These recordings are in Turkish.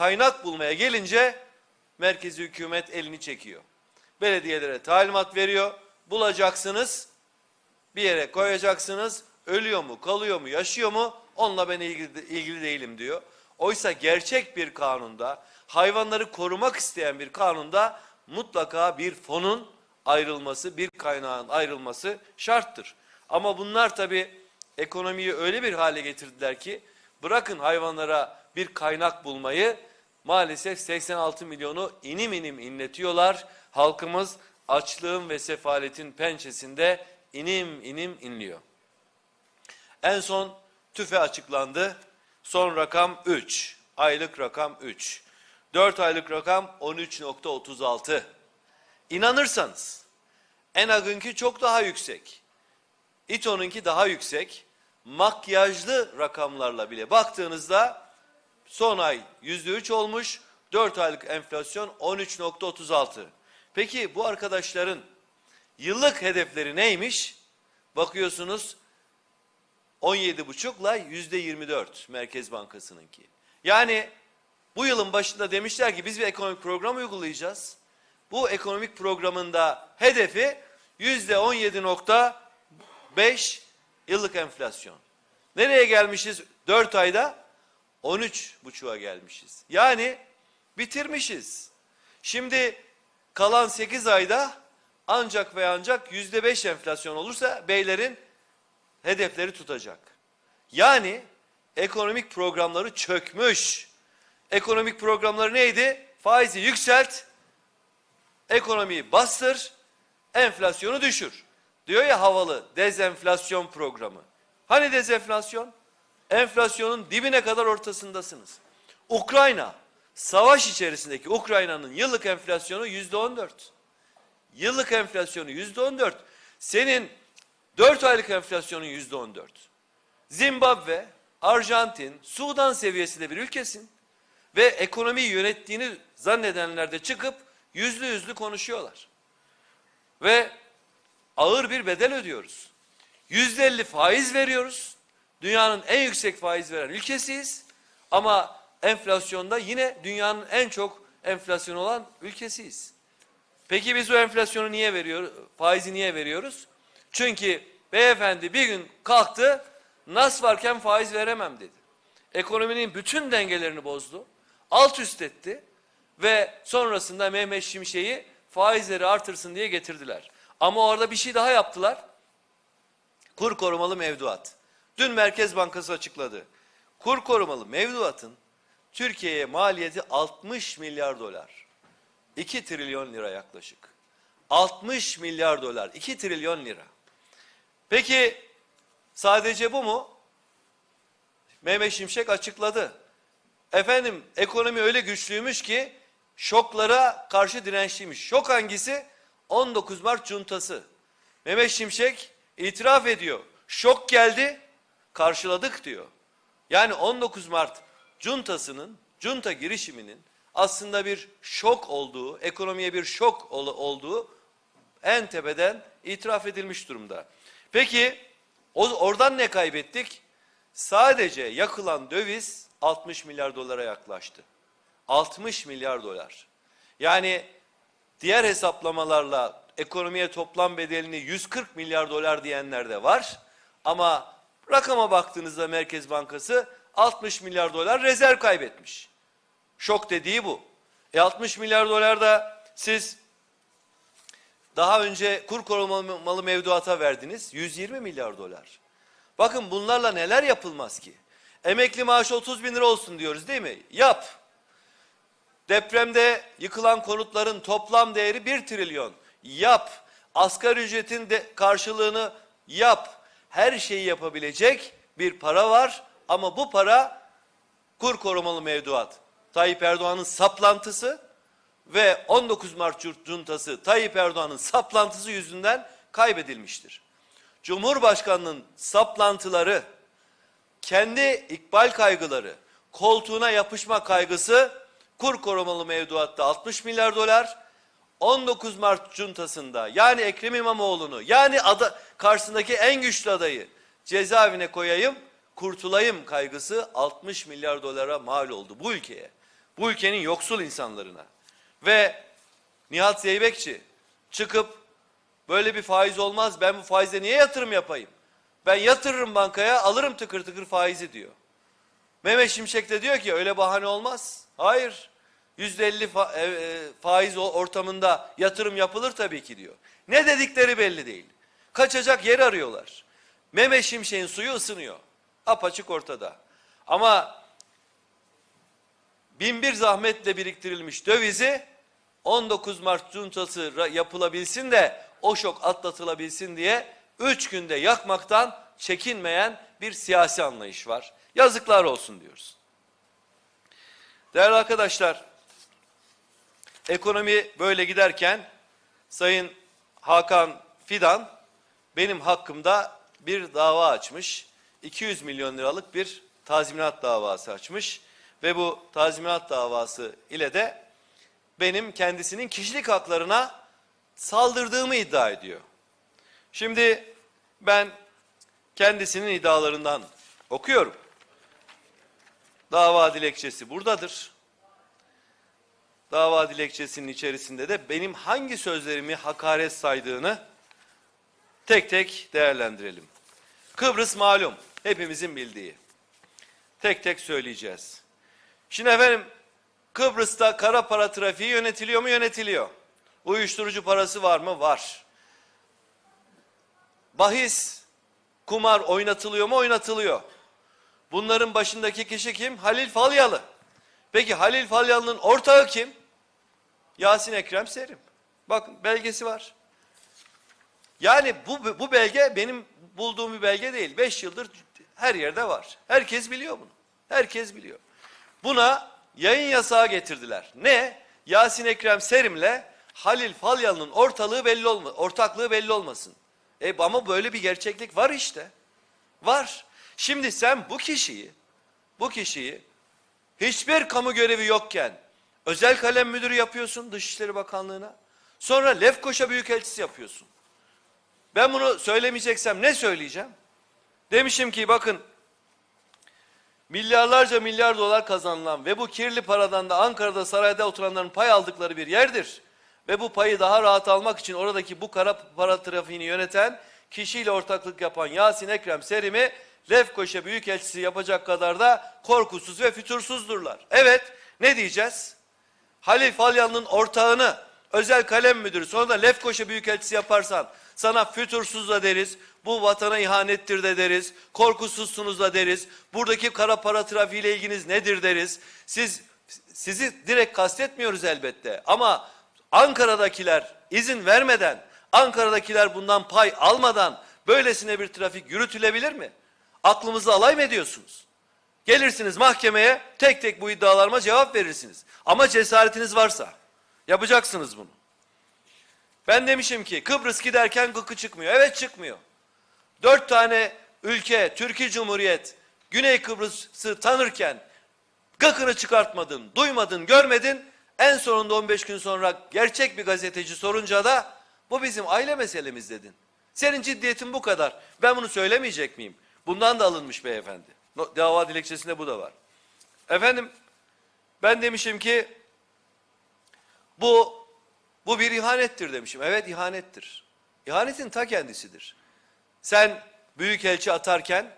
kaynak bulmaya gelince merkezi hükümet elini çekiyor. Belediyelere talimat veriyor. Bulacaksınız, bir yere koyacaksınız. Ölüyor mu, kalıyor mu, yaşıyor mu? Onunla ben ilgili, ilgili değilim diyor. Oysa gerçek bir kanunda, hayvanları korumak isteyen bir kanunda mutlaka bir fonun ayrılması, bir kaynağın ayrılması şarttır. Ama bunlar tabii ekonomiyi öyle bir hale getirdiler ki bırakın hayvanlara bir kaynak bulmayı maalesef 86 milyonu inim inim inletiyorlar. Halkımız açlığın ve sefaletin pençesinde inim inim inliyor. En son tüfe açıklandı. Son rakam 3. Aylık rakam 3. 4 aylık rakam 13.36. İnanırsanız Enag'ınki çok daha yüksek. İTO'nunki daha yüksek. Makyajlı rakamlarla bile baktığınızda son ay %3 olmuş. 4 aylık enflasyon 13.36. Peki bu arkadaşların yıllık hedefleri neymiş? Bakıyorsunuz 17,5'la %24 Merkez Bankası'nınki. Yani bu yılın başında demişler ki biz bir ekonomik program uygulayacağız. Bu ekonomik programında hedefi %17.5 yıllık enflasyon. Nereye gelmişiz 4 ayda? 13,5'a gelmişiz. Yani bitirmişiz. Şimdi kalan 8 ayda ancak ve ancak %5 enflasyon olursa beylerin hedefleri tutacak. Yani ekonomik programları çökmüş. Ekonomik programları neydi? Faizi yükselt, ekonomiyi bastır, enflasyonu düşür. Diyor ya havalı dezenflasyon programı. Hani dezenflasyon? Enflasyonun dibine kadar ortasındasınız. Ukrayna, savaş içerisindeki Ukrayna'nın yıllık enflasyonu yüzde on dört. Yıllık enflasyonu yüzde on dört. Senin dört aylık enflasyonun yüzde on dört. Zimbabwe, Arjantin, Sudan seviyesinde bir ülkesin. Ve ekonomiyi yönettiğini zannedenler de çıkıp yüzlü yüzlü konuşuyorlar. Ve ağır bir bedel ödüyoruz. Yüzde elli faiz veriyoruz. Dünyanın en yüksek faiz veren ülkesiyiz. Ama enflasyonda yine dünyanın en çok enflasyon olan ülkesiyiz. Peki biz o enflasyonu niye veriyoruz? Faizi niye veriyoruz? Çünkü beyefendi bir gün kalktı, nas varken faiz veremem dedi. Ekonominin bütün dengelerini bozdu, alt üst etti ve sonrasında Mehmet Şimşek'i faizleri artırsın diye getirdiler. Ama orada bir şey daha yaptılar. Kur korumalı mevduat. Dün Merkez Bankası açıkladı. Kur korumalı mevduatın Türkiye'ye maliyeti 60 milyar dolar. 2 trilyon lira yaklaşık. 60 milyar dolar, 2 trilyon lira. Peki sadece bu mu? Mehmet Şimşek açıkladı. Efendim ekonomi öyle güçlüymüş ki şoklara karşı dirençliymiş. Şok hangisi? 19 Mart cuntası. Mehmet Şimşek itiraf ediyor. Şok geldi, karşıladık diyor. Yani 19 Mart cuntasının, junta girişiminin aslında bir şok olduğu, ekonomiye bir şok ol- olduğu en tepeden itiraf edilmiş durumda. Peki oradan ne kaybettik? Sadece yakılan döviz 60 milyar dolara yaklaştı. 60 milyar dolar. Yani diğer hesaplamalarla ekonomiye toplam bedelini 140 milyar dolar diyenler de var. Ama rakama baktığınızda Merkez Bankası 60 milyar dolar rezerv kaybetmiş. Şok dediği bu. E 60 milyar dolar da siz daha önce kur korumalı mevduata verdiniz 120 milyar dolar. Bakın bunlarla neler yapılmaz ki? Emekli maaşı 30 bin lira olsun diyoruz değil mi? Yap. Depremde yıkılan konutların toplam değeri 1 trilyon. Yap. Asgari ücretin de karşılığını yap. Her şeyi yapabilecek bir para var ama bu para kur korumalı mevduat. Tayyip Erdoğan'ın saplantısı ve 19 Mart cuntası Tayyip Erdoğan'ın saplantısı yüzünden kaybedilmiştir. Cumhurbaşkanının saplantıları, kendi ikbal kaygıları, koltuğuna yapışma kaygısı kur korumalı mevduatta 60 milyar dolar, 19 Mart cuntasında yani Ekrem İmamoğlu'nu yani ada, karşısındaki en güçlü adayı cezaevine koyayım, kurtulayım kaygısı 60 milyar dolara mal oldu bu ülkeye. Bu ülkenin yoksul insanlarına. Ve Nihat Zeybekçi çıkıp böyle bir faiz olmaz ben bu faize niye yatırım yapayım? Ben yatırırım bankaya alırım tıkır tıkır faizi diyor. Mehmet Şimşek de diyor ki öyle bahane olmaz. Hayır. Yüzde elli e, e, faiz ortamında yatırım yapılır tabii ki diyor. Ne dedikleri belli değil. Kaçacak yer arıyorlar. Mehmet Şimşek'in suyu ısınıyor. Apaçık ortada. Ama bin bir zahmetle biriktirilmiş dövizi 19 Mart cuntası yapılabilsin de o şok atlatılabilsin diye 3 günde yakmaktan çekinmeyen bir siyasi anlayış var. Yazıklar olsun diyoruz. Değerli arkadaşlar, ekonomi böyle giderken Sayın Hakan Fidan benim hakkımda bir dava açmış. 200 milyon liralık bir tazminat davası açmış ve bu tazminat davası ile de benim kendisinin kişilik haklarına saldırdığımı iddia ediyor. Şimdi ben kendisinin iddialarından okuyorum. Dava dilekçesi buradadır. Dava dilekçesinin içerisinde de benim hangi sözlerimi hakaret saydığını tek tek değerlendirelim. Kıbrıs malum, hepimizin bildiği. Tek tek söyleyeceğiz. Şimdi efendim Kıbrıs'ta kara para trafiği yönetiliyor mu? Yönetiliyor. Uyuşturucu parası var mı? Var. Bahis, kumar oynatılıyor mu? Oynatılıyor. Bunların başındaki kişi kim? Halil Falyalı. Peki Halil Falyalı'nın ortağı kim? Yasin Ekrem Serim. Bakın belgesi var. Yani bu, bu belge benim bulduğum bir belge değil. Beş yıldır her yerde var. Herkes biliyor bunu. Herkes biliyor. Buna yayın yasağı getirdiler. Ne? Yasin Ekrem Serim'le Halil Falyalı'nın ortalığı belli olma, ortaklığı belli olmasın. E ama böyle bir gerçeklik var işte. Var. Şimdi sen bu kişiyi, bu kişiyi hiçbir kamu görevi yokken özel kalem müdürü yapıyorsun Dışişleri Bakanlığı'na. Sonra Lefkoşa Büyükelçisi yapıyorsun. Ben bunu söylemeyeceksem ne söyleyeceğim? Demişim ki bakın milyarlarca milyar dolar kazanılan ve bu kirli paradan da Ankara'da sarayda oturanların pay aldıkları bir yerdir. Ve bu payı daha rahat almak için oradaki bu kara para trafiğini yöneten kişiyle ortaklık yapan Yasin Ekrem Serim'i Lefkoşa Büyükelçisi yapacak kadar da korkusuz ve fütursuzdurlar. Evet ne diyeceğiz? Halil Falyan'ın ortağını özel kalem müdürü sonra da Lefkoşa Büyükelçisi yaparsan sana fütursuz da deriz, bu vatana ihanettir de deriz, korkusuzsunuz da deriz, buradaki kara para trafiğiyle ilginiz nedir deriz. Siz sizi direkt kastetmiyoruz elbette ama Ankara'dakiler izin vermeden, Ankara'dakiler bundan pay almadan böylesine bir trafik yürütülebilir mi? Aklımızı alay mı ediyorsunuz? Gelirsiniz mahkemeye tek tek bu iddialarıma cevap verirsiniz. Ama cesaretiniz varsa yapacaksınız bunu. Ben demişim ki Kıbrıs giderken gıkı çıkmıyor. Evet çıkmıyor. Dört tane ülke, Türkiye Cumhuriyet, Güney Kıbrıs'ı tanırken gıkını çıkartmadın, duymadın, görmedin. En sonunda 15 gün sonra gerçek bir gazeteci sorunca da bu bizim aile meselemiz dedin. Senin ciddiyetin bu kadar. Ben bunu söylemeyecek miyim? Bundan da alınmış beyefendi. Dava dilekçesinde bu da var. Efendim ben demişim ki bu bu bir ihanettir demişim. Evet ihanettir. İhanetin ta kendisidir. Sen büyükelçi atarken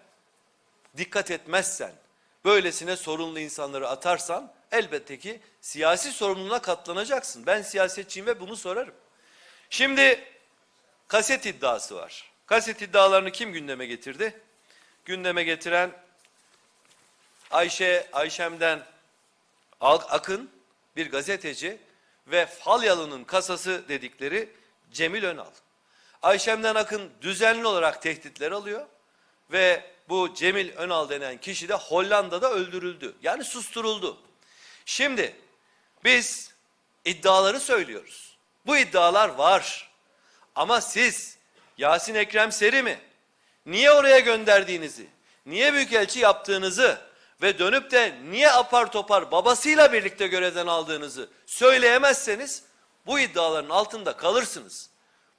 dikkat etmezsen, böylesine sorunlu insanları atarsan elbette ki siyasi sorumluluğuna katlanacaksın. Ben siyasetçiyim ve bunu sorarım. Şimdi kaset iddiası var. Kaset iddialarını kim gündeme getirdi? Gündeme getiren Ayşe Ayşem'den Ak- Akın bir gazeteci ve Falyalı'nın kasası dedikleri Cemil Önal. Ayşem'den Akın düzenli olarak tehditler alıyor ve bu Cemil Önal denen kişi de Hollanda'da öldürüldü. Yani susturuldu. Şimdi biz iddiaları söylüyoruz. Bu iddialar var. Ama siz Yasin Ekrem Seri mi? Niye oraya gönderdiğinizi, niye büyükelçi yaptığınızı ve dönüp de niye apar topar babasıyla birlikte görevden aldığınızı söyleyemezseniz bu iddiaların altında kalırsınız.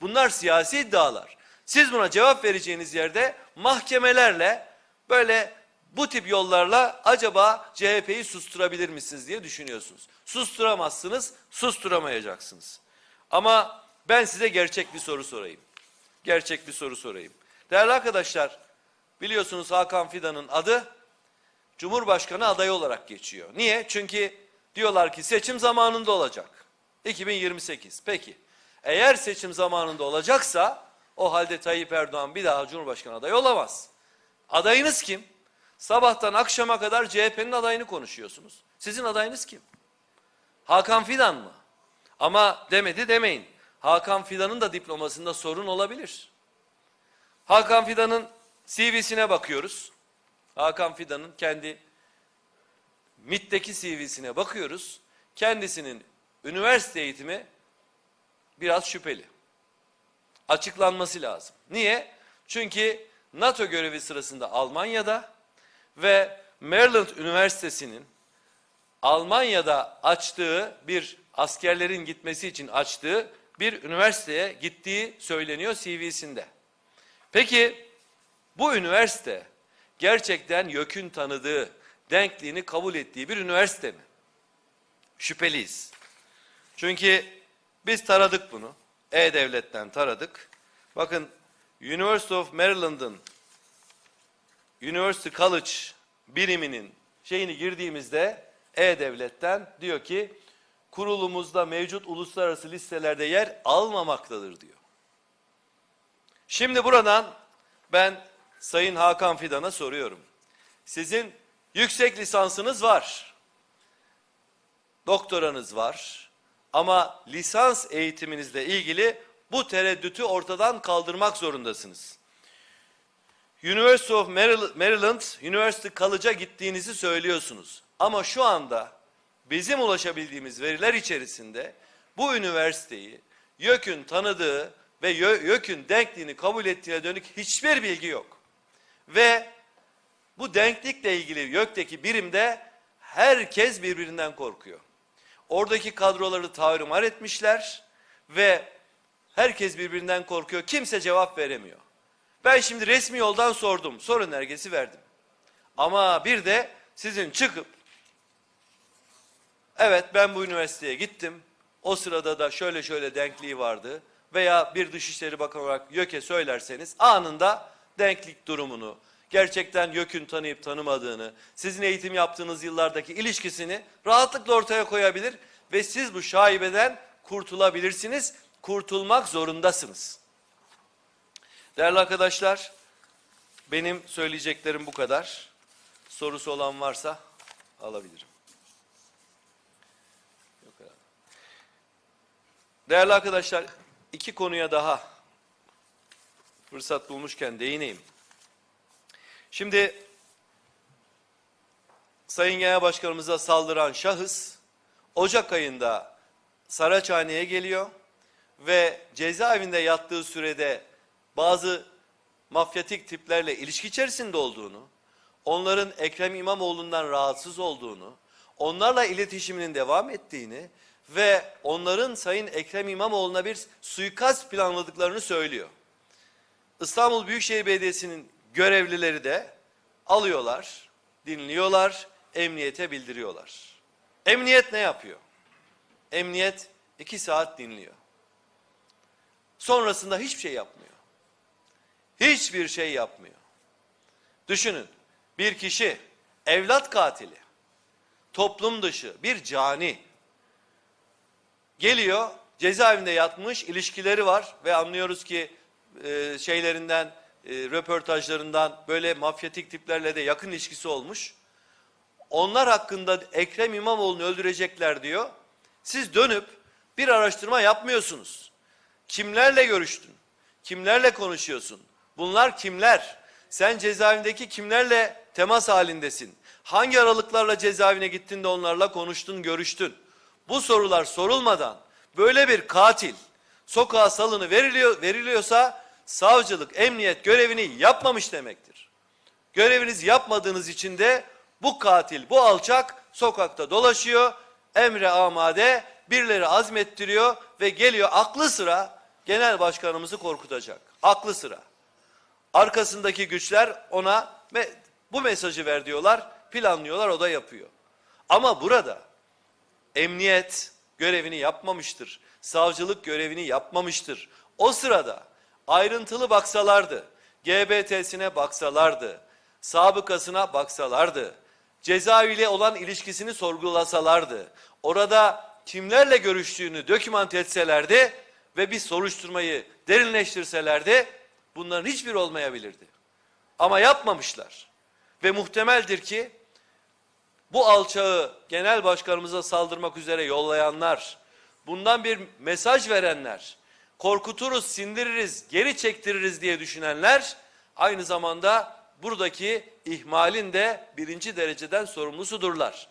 Bunlar siyasi iddialar. Siz buna cevap vereceğiniz yerde mahkemelerle böyle Bu tip yollarla acaba CHP'yi susturabilir misiniz diye düşünüyorsunuz. Susturamazsınız, susturamayacaksınız. Ama ben size gerçek bir soru sorayım. Gerçek bir soru sorayım. Değerli arkadaşlar, biliyorsunuz Hakan Fidan'ın adı Cumhurbaşkanı adayı olarak geçiyor. Niye? Çünkü diyorlar ki seçim zamanında olacak. 2028. Peki. Eğer seçim zamanında olacaksa o halde Tayyip Erdoğan bir daha Cumhurbaşkanı adayı olamaz. Adayınız kim? Sabahtan akşama kadar CHP'nin adayını konuşuyorsunuz. Sizin adayınız kim? Hakan Fidan mı? Ama demedi demeyin. Hakan Fidan'ın da diplomasında sorun olabilir. Hakan Fidan'ın CV'sine bakıyoruz. Hakan Fidan'ın kendi MIT'teki CV'sine bakıyoruz. Kendisinin üniversite eğitimi biraz şüpheli. Açıklanması lazım. Niye? Çünkü NATO görevi sırasında Almanya'da ve Maryland Üniversitesi'nin Almanya'da açtığı bir askerlerin gitmesi için açtığı bir üniversiteye gittiği söyleniyor CV'sinde. Peki bu üniversite gerçekten YÖK'ün tanıdığı, denkliğini kabul ettiği bir üniversite mi? Şüpheliyiz. Çünkü biz taradık bunu. E-Devlet'ten taradık. Bakın University of Maryland'ın University College biriminin şeyini girdiğimizde E-Devlet'ten diyor ki kurulumuzda mevcut uluslararası listelerde yer almamaktadır diyor. Şimdi buradan ben Sayın Hakan Fidan'a soruyorum. Sizin yüksek lisansınız var. Doktoranız var. Ama lisans eğitiminizle ilgili bu tereddütü ortadan kaldırmak zorundasınız. University of Maryland, University College'a gittiğinizi söylüyorsunuz. Ama şu anda bizim ulaşabildiğimiz veriler içerisinde bu üniversiteyi YÖK'ün tanıdığı ve YÖK'ün denkliğini kabul ettiğine dönük hiçbir bilgi yok. Ve bu denklikle ilgili YÖK'teki birimde herkes birbirinden korkuyor. Oradaki kadroları tarumar etmişler ve herkes birbirinden korkuyor. Kimse cevap veremiyor. Ben şimdi resmi yoldan sordum. Soru önergesi verdim. Ama bir de sizin çıkıp evet ben bu üniversiteye gittim. O sırada da şöyle şöyle denkliği vardı veya bir Dışişleri Bakanı olarak YÖK'e söylerseniz anında denklik durumunu, gerçekten YÖK'ün tanıyıp tanımadığını, sizin eğitim yaptığınız yıllardaki ilişkisini rahatlıkla ortaya koyabilir ve siz bu şaibeden kurtulabilirsiniz, kurtulmak zorundasınız. Değerli arkadaşlar, benim söyleyeceklerim bu kadar. Sorusu olan varsa alabilirim. Değerli arkadaşlar, iki konuya daha fırsat bulmuşken değineyim. Şimdi Sayın Genel Başkanımıza saldıran şahıs Ocak ayında Saraçhane'ye geliyor ve cezaevinde yattığı sürede bazı mafyatik tiplerle ilişki içerisinde olduğunu, onların Ekrem İmamoğlu'ndan rahatsız olduğunu, onlarla iletişiminin devam ettiğini ve onların Sayın Ekrem İmamoğlu'na bir suikast planladıklarını söylüyor. İstanbul Büyükşehir Belediyesi'nin görevlileri de alıyorlar, dinliyorlar, emniyete bildiriyorlar. Emniyet ne yapıyor? Emniyet iki saat dinliyor. Sonrasında hiçbir şey yapmıyor. Hiçbir şey yapmıyor. Düşünün bir kişi evlat katili, toplum dışı bir cani geliyor cezaevinde yatmış ilişkileri var ve anlıyoruz ki e, şeylerinden e, röportajlarından böyle mafyatik tiplerle de yakın ilişkisi olmuş. Onlar hakkında Ekrem İmamoğlu'nu öldürecekler diyor. Siz dönüp bir araştırma yapmıyorsunuz. Kimlerle görüştün? Kimlerle konuşuyorsun? Bunlar kimler? Sen cezaevindeki kimlerle temas halindesin? Hangi aralıklarla cezaevine gittin de onlarla konuştun, görüştün? Bu sorular sorulmadan böyle bir katil sokağa salını veriliyor, veriliyorsa savcılık, emniyet görevini yapmamış demektir. Görevinizi yapmadığınız için de bu katil, bu alçak sokakta dolaşıyor, emre amade, birileri azmettiriyor ve geliyor aklı sıra genel başkanımızı korkutacak. Aklı sıra. Arkasındaki güçler ona ve Bu mesajı ver diyorlar, planlıyorlar, o da yapıyor. Ama burada emniyet görevini yapmamıştır. Savcılık görevini yapmamıştır. O sırada ayrıntılı baksalardı, GBT'sine baksalardı, sabıkasına baksalardı, cezaeviyle olan ilişkisini sorgulasalardı, orada kimlerle görüştüğünü dokümant etselerdi ve bir soruşturmayı derinleştirselerdi bunların hiçbir olmayabilirdi. Ama yapmamışlar. Ve muhtemeldir ki bu alçağı genel başkanımıza saldırmak üzere yollayanlar, bundan bir mesaj verenler, korkuturuz, sindiririz, geri çektiririz diye düşünenler aynı zamanda buradaki ihmalin de birinci dereceden sorumlusudurlar.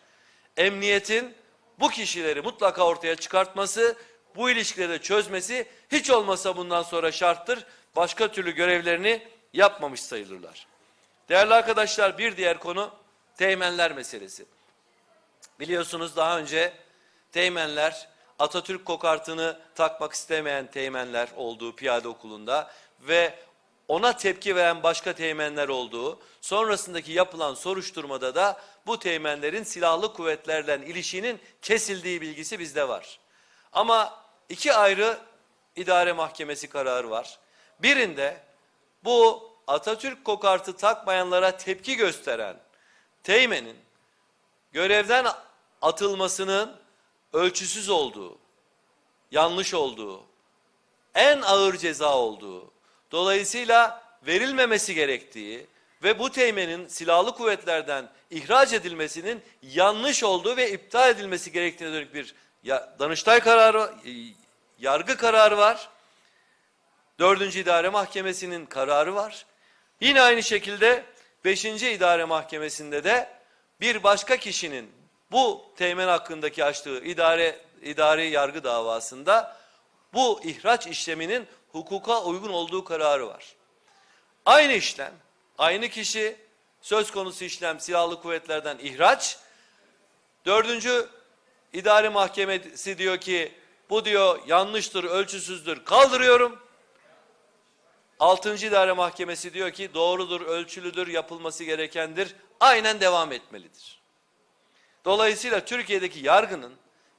Emniyetin bu kişileri mutlaka ortaya çıkartması, bu ilişkileri çözmesi hiç olmasa bundan sonra şarttır. Başka türlü görevlerini yapmamış sayılırlar. Değerli arkadaşlar bir diğer konu teğmenler meselesi. Biliyorsunuz daha önce teğmenler Atatürk kokartını takmak istemeyen teğmenler olduğu piyade okulunda ve ona tepki veren başka teğmenler olduğu sonrasındaki yapılan soruşturmada da bu teğmenlerin silahlı kuvvetlerle ilişinin kesildiği bilgisi bizde var. Ama iki ayrı idare mahkemesi kararı var. Birinde bu Atatürk kokartı takmayanlara tepki gösteren teğmenin görevden atılmasının ölçüsüz olduğu, yanlış olduğu, en ağır ceza olduğu, dolayısıyla verilmemesi gerektiği ve bu teğmenin silahlı kuvvetlerden ihraç edilmesinin yanlış olduğu ve iptal edilmesi gerektiğine dönük bir Danıştay kararı, yargı kararı var. Dördüncü İdare Mahkemesi'nin kararı var. Yine aynı şekilde 5. İdare Mahkemesi'nde de bir başka kişinin bu teğmen hakkındaki açtığı idare idari yargı davasında bu ihraç işleminin hukuka uygun olduğu kararı var. Aynı işlem, aynı kişi söz konusu işlem silahlı kuvvetlerden ihraç. Dördüncü idare mahkemesi diyor ki bu diyor yanlıştır, ölçüsüzdür, kaldırıyorum. Altıncı İdare Mahkemesi diyor ki doğrudur, ölçülüdür, yapılması gerekendir, aynen devam etmelidir. Dolayısıyla Türkiye'deki yargının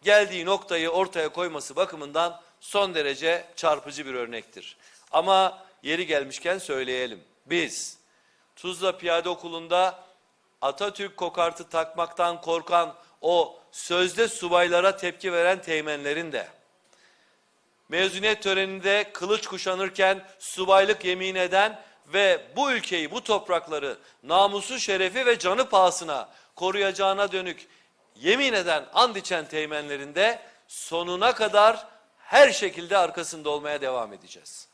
geldiği noktayı ortaya koyması bakımından son derece çarpıcı bir örnektir. Ama yeri gelmişken söyleyelim. Biz Tuzla Piyade Okulu'nda Atatürk kokartı takmaktan korkan o sözde subaylara tepki veren teğmenlerin de mezuniyet töreninde kılıç kuşanırken subaylık yemin eden ve bu ülkeyi, bu toprakları namusu, şerefi ve canı pahasına koruyacağına dönük yemin eden and içen teğmenlerinde sonuna kadar her şekilde arkasında olmaya devam edeceğiz.